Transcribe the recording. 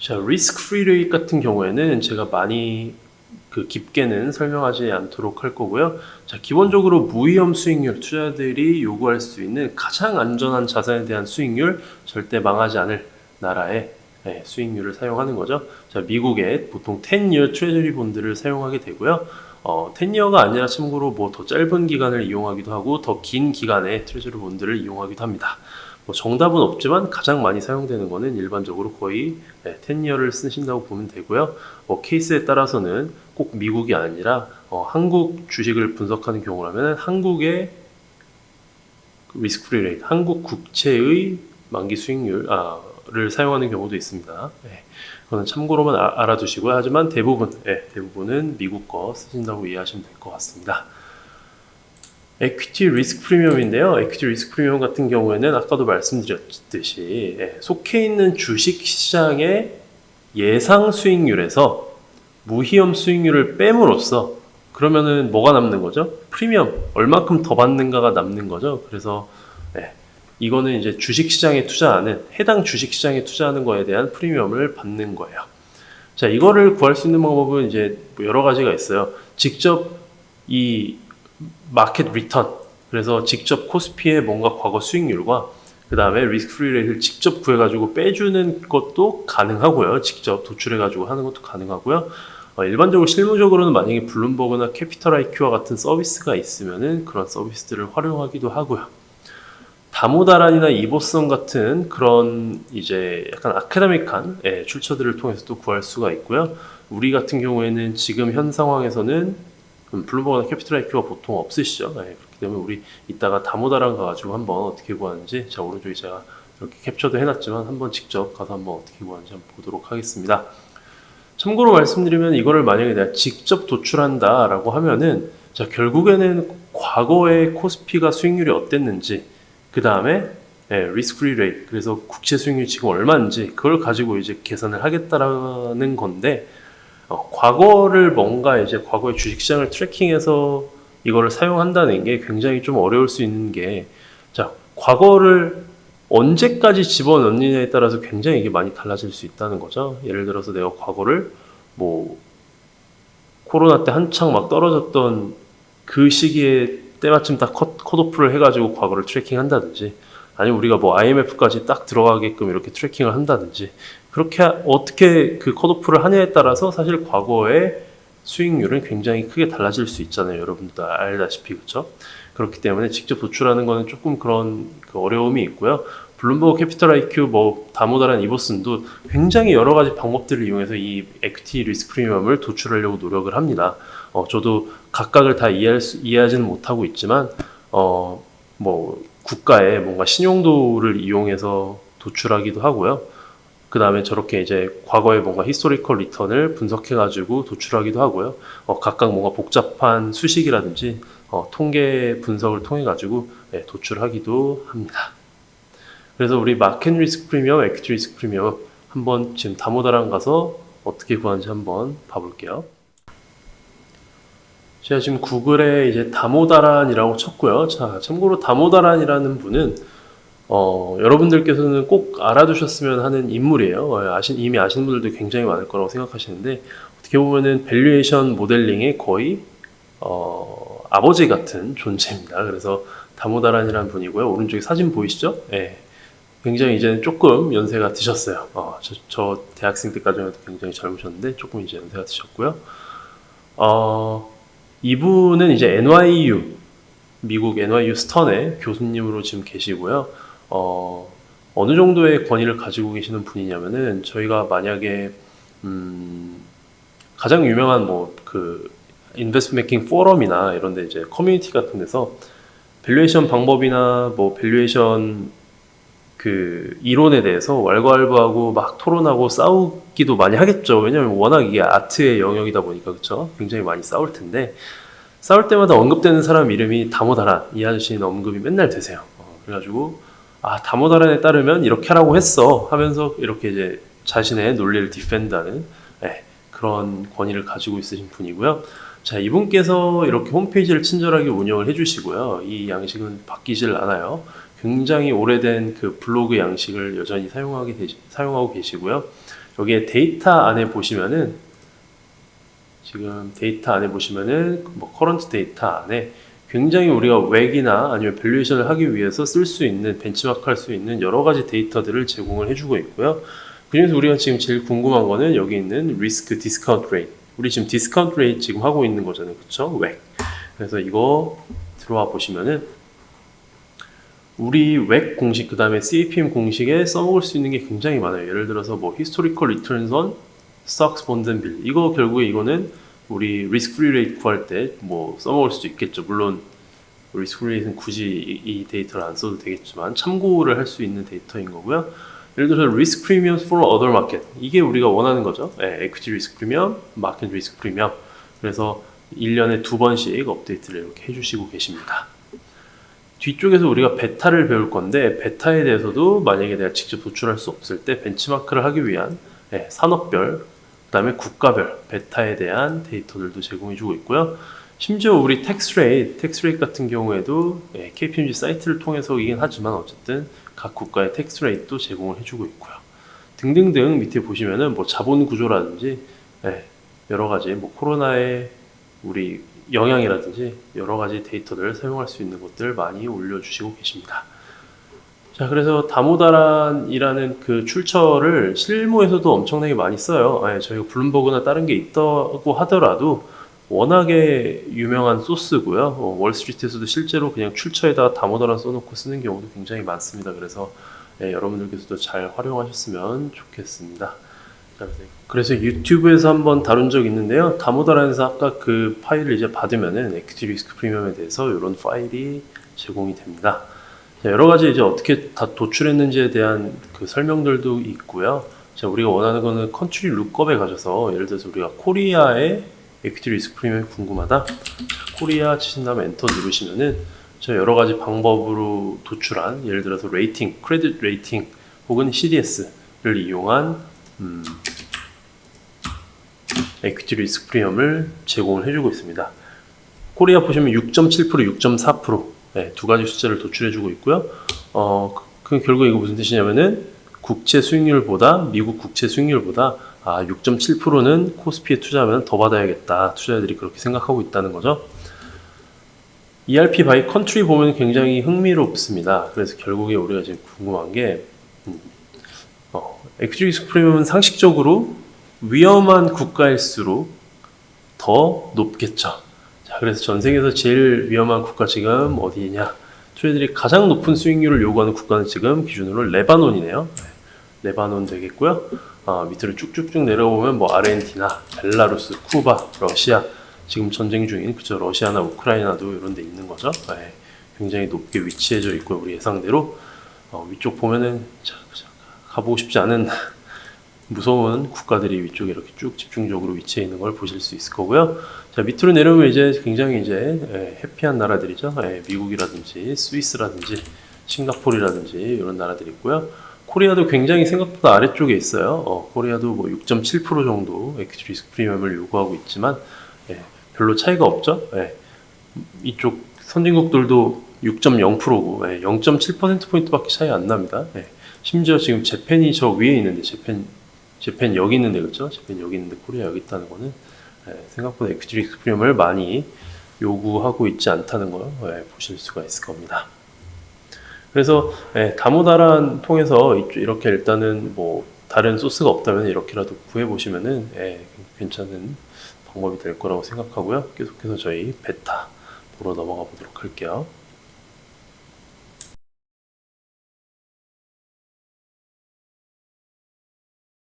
자, 리스크 프리 레이트 같은 경우에는 제가 많이 그 깊게는 설명하지 않도록 할 거고요. 자, 기본적으로 무위험 수익률 투자들이 요구할 수 있는 가장 안전한 자산에 대한 수익률, 절대 망하지 않을 나라의 예, 수익률을 사용하는 거죠. 자, 미국의 보통 10year 트레저리 본드를 사용하게 되고요. 어, 10year가 아니라 참고로 뭐 더 짧은 기간을 이용하기도 하고 더 긴 기간의 트레저리 본드를 이용하기도 합니다. 뭐 정답은 없지만 가장 많이 사용되는 거는 일반적으로 거의 네, 10year를 쓰신다고 보면 되고요. 어, 케이스에 따라서는 꼭 미국이 아니라 어, 한국 주식을 분석하는 경우라면 한국의 리스크 프리 레이트, 한국 국채의 만기 수익률 아, 를 사용하는 경우도 있습니다. 네, 그거는 참고로만 아- 알아두시고요. 하지만 대부분, 네, 대부분은 미국 거 쓰신다고 이해하시면 될 것 같습니다. 에퀴티 리스크 프리미엄인데요. 에퀴티 리스크 프리미엄 같은 경우에는 아까도 말씀드렸듯이 예, 속해 있는 주식 시장의 예상 수익률에서 무희험 수익률을 뺨으로써 그러면은 뭐가 남는 거죠? 프리미엄 얼마큼 더 받는가가 남는 거죠. 그래서 예, 이거는 이제 주식 시장에 투자하는 해당 주식 시장에 투자하는 거에 대한 프리미엄을 받는 거예요. 자, 이거를 구할 수 있는 방법은 이제 뭐 여러 가지가 있어요. 직접 이 마켓 리턴 그래서 직접 코스피의 뭔가 과거 수익률과 그 다음에 리스크 프리 레이트를 직접 구해가지고 빼주는 것도 가능하고요. 직접 도출해가지고 하는 것도 가능하고요. 어, 일반적으로 실무적으로는 만약에 블룸버그나 캐피털 IQ와 같은 서비스가 있으면은 그런 서비스들을 활용하기도 하고요. 다모다란이나 이보성 같은 그런 이제 약간 아카데믹한 예, 출처들을 통해서 또 구할 수가 있고요. 우리 같은 경우에는 지금 현 상황에서는 음, 블룸버그나 캐피털 IQ가 보통 없으시죠. 예, 그렇기 때문에 우리 이따가 다모다란 가가지고 한번 어떻게 구하는지 자 오른쪽에 제가 이렇게 캡처도 해놨지만 한번 직접 가서 한번 어떻게 구하는지 한번 보도록 하겠습니다. 참고로 말씀드리면 이거를 만약에 내가 직접 도출한다라고 하면은 자 결국에는 과거의 코스피가 수익률이 어땠는지 그 다음에 리스크 프리 레이트 그래서 국채 수익률이 지금 얼마인지 그걸 가지고 이제 계산을 하겠다라는 건데 어, 과거를 뭔가 이제 과거의 주식시장을 트래킹해서 이거를 사용한다는 게 굉장히 좀 어려울 수 있는 게 자 과거를 언제까지 집어넣느냐에 따라서 굉장히 이게 많이 달라질 수 있다는 거죠. 예를 들어서 내가 과거를 뭐 코로나 때 한창 막 떨어졌던 그 시기에 때마침 딱 컷, 컷오프를 해가지고 과거를 트래킹 한다든지 아니면 우리가 뭐 IMF까지 딱 들어가게끔 이렇게 트래킹을 한다든지 그렇게 하- 어떻게 그 컷오프를 하냐에 따라서 사실 과거의 수익률은 굉장히 크게 달라질 수 있잖아요. 여러분도 알다시피 그렇죠? 그렇기 때문에 직접 도출하는 거는 조금 그런 그 어려움이 있고요. 블룸버그 캐피털 IQ 뭐 다모다란 이보슨도 굉장히 여러 가지 방법들을 이용해서 이 에퀴티 리스크 프리미엄을 도출하려고 노력을 합니다. 어, 저도 각각을 다 이해할 수, 이해하지는 못하고 있지만 어, 뭐 국가의 뭔가 신용도를 이용해서 도출하기도 하고요. 그 다음에 저렇게 이제 과거의 뭔가 히스토리컬 리턴을 분석해가지고 도출하기도 하고요. 어, 각각 뭔가 복잡한 수식이라든지 어, 통계 분석을 통해가지고 네, 도출하기도 합니다. 그래서 우리 마켓 리스크 프리미엄, 에퀴티 리스크 프리미엄 한번 지금 다모다랑 가서 어떻게 구하는지 한번 봐볼게요. 제가 지금 구글에 이제 다모다란이라고 쳤고요. 자, 참고로 다모다란이라는 분은 어, 여러분들께서는 꼭 알아두셨으면 하는 인물이에요. 어, 아신, 이미 아시는 분들도 굉장히 많을 거라고 생각하시는데 어떻게 보면은 밸류에이션 모델링의 거의 어, 아버지 같은 존재입니다. 그래서 다모다란이라는 분이고요. 오른쪽에 사진 보이시죠? 예. 굉장히 이제는 조금 연세가 드셨어요. 어, 저, 저 대학생 때까지만 해도 굉장히 젊으셨는데 조금 이제 연세가 드셨고요. 어, 이분은 이제 NYU 미국 NYU 스턴의 교수님으로 지금 계시고요. 어, 어느 정도의 권위를 가지고 계시는 분이냐면은 저희가 만약에 음, 가장 유명한 뭐 그 인베스트 메이킹 포럼이나 이런 데 이제 커뮤니티 같은 데서 밸류에이션 방법이나 뭐 밸류에이션 그 이론에 대해서 왈가왈부하고 막 토론하고 싸우기도 많이 하겠죠. 왜냐면 워낙 이게 아트의 영역이다 보니까 그렇죠. 굉장히 많이 싸울 텐데 싸울 때마다 언급되는 사람 이름이 다모다란 이 아저씨는 언급이 맨날 되세요. 어, 그래가지고 아 다모다란에 따르면 이렇게 하라고 했어 하면서 이렇게 이제 자신의 논리를 디펜드하는 예, 그런 권위를 가지고 있으신 분이고요. 자 이분께서 이렇게 홈페이지를 친절하게 운영을 해주시고요. 이 양식은 바뀌질 않아요. 굉장히 오래된 그 블로그 양식을 여전히 사용하게 되시, 사용하고 계시고요. 여기에 데이터 안에 보시면은 지금 데이터 안에 보시면은 뭐 커런트 데이터 안에 굉장히 우리가 웩이나 아니면 밸류에이션을 하기 위해서 쓸 수 있는 벤치마크 할 수 있는 여러 가지 데이터들을 제공을 해주고 있고요. 그중에서 우리가 지금 제일 궁금한 거는 여기 있는 리스크 디스카운트 레이트. 우리 지금 디스카운트 레이트 지금 하고 있는 거잖아요. 그쵸? 웩. 그래서 이거 들어와 보시면은 우리 웩 공식 그 다음에 CAPM 공식에 써먹을 수 있는 게 굉장히 많아요. 예를 들어서 뭐 on stocks, bond and bill. 이거 결국에 이거는 우리 risk free rate 구할 때 뭐 써먹을 수도 있겠죠. 물론 risk free rate는 굳이 이, 이 데이터를 안 써도 되겠지만 참고를 할 수 있는 데이터인 거고요. 예를 들어서 risk premiums for other market. 이게 우리가 원하는 거죠. 예, equity risk premium, market risk premium. 그래서 1년에 두 번씩 업데이트를 이렇게 해주시고 계십니다. 뒤쪽에서 우리가 베타를 배울 건데 베타에 대해서도 만약에 내가 직접 도출할 수 없을 때 벤치마크를 하기 위한 예, 산업별 그 다음에 국가별 베타에 대한 데이터들도 제공해주고 있고요. 심지어 우리 텍스 레이트, 텍스 레이트 같은 경우에도 예, KPMG 사이트를 통해서이긴 하지만 어쨌든 각 국가의 텍스 레이트도 제공을 해주고 있고요. 등등등 밑에 보시면은 뭐 자본 구조라든지 예, 여러 가지 뭐 코로나의 우리 영향이라든지 여러 가지 데이터들을 사용할 수 있는 것들 많이 올려주시고 계십니다. 자, 그래서 다모다란이라는 그 출처를 실무에서도 엄청나게 많이 써요. 예, 저희가 블룸버그나 다른 게 있다고 하더라도 워낙에 유명한 소스고요. 어, 월스트리트에서도 실제로 그냥 출처에다가 다모다란 써놓고 쓰는 경우도 굉장히 많습니다. 그래서 예, 여러분들께서도 잘 활용하셨으면 좋겠습니다. 자, 그래서 유튜브에서 한번 다룬 적 있는데요. 다모다란에서 아까 그 파일을 이제 받으면은 에퀴티 리스크 프리미엄에 대해서 이런 파일이 제공이 됩니다. 자, 여러 가지 이제 어떻게 다 도출했는지에 대한 그 설명들도 있고요. 자, 우리가 원하는 거는 컨트리 룩업에 가셔서 예를 들어서 우리가 코리아의 에퀴티 리스크 프리미엄이 궁금하다. 자, 코리아 치신 다음에 엔터 누르시면은 저 여러 가지 방법으로 도출한 예를 들어서 레이팅, 크레딧 레이팅 혹은 CDS를 이용한 음, 에퀴티 리스크 프리미엄을 제공을 해주고 있습니다. 코리아 보시면 6.7%, 6.4% 네, 두 가지 숫자를 도출해주고 있고요. 어, 그 결국 이거 무슨 뜻이냐면은 국채 수익률보다 미국 국채 수익률보다 아, 6.7%는 코스피에 투자하면 더 받아야겠다. 투자자들이 그렇게 생각하고 있다는 거죠. ERP 바이 컨트리 보면 굉장히 흥미롭습니다. 그래서 결국에 우리가 지금 궁금한 게 음, 어, 리스크 프리미엄은 상식적으로 위험한 국가일수록 더 높겠죠. 자, 그래서 전 세계에서 제일 위험한 국가 지금 어디냐? 투자들이 가장 높은 수익률을 요구하는 국가는 지금 기준으로 레바논이네요. 네, 레바논 되겠고요. 어, 밑으로 쭉쭉쭉 내려오면 뭐 아르헨티나, 벨라루스, 쿠바, 러시아 지금 전쟁 중인 그죠 러시아나 우크라이나도 이런 데 있는 거죠. 네, 굉장히 높게 위치해져 있고요. 우리 예상대로 어, 위쪽 보면은 자, 자, 가보고 싶지 않은 무서운 국가들이 위쪽에 이렇게 쭉 집중적으로 위치해 있는 걸 보실 수 있을 거고요. 자 밑으로 내려오면 이제 굉장히 이제 예, 해피한 나라들이죠. 예, 미국이라든지 스위스라든지 싱가포르라든지 이런 나라들이 있고요. 코리아도 굉장히 생각보다 아래쪽에 있어요. 어, 코리아도 뭐 6.7% 정도 에퀴티 리스크 프리미엄을 요구하고 있지만 예, 별로 차이가 없죠. 예, 이쪽 선진국들도 6.0%고 예, 0.7% 포인트밖에 차이 안 납니다. 예, 심지어 지금 재팬이 저 위에 있는데 재팬 재팬 여기 있는데 그렇죠? 재팬 여기 있는데 코리아 여기 있다는 거는 예, 생각보다 에퀴티 리스크 프리미엄을 많이 요구하고 있지 않다는 걸 예, 보실 수가 있을 겁니다. 그래서 예, 다모다란 통해서 이렇게 일단은 뭐 다른 소스가 없다면 이렇게라도 구해 보시면은 예, 괜찮은 방법이 될 거라고 생각하고요. 계속해서 저희 베타 보러 넘어가 보도록 할게요.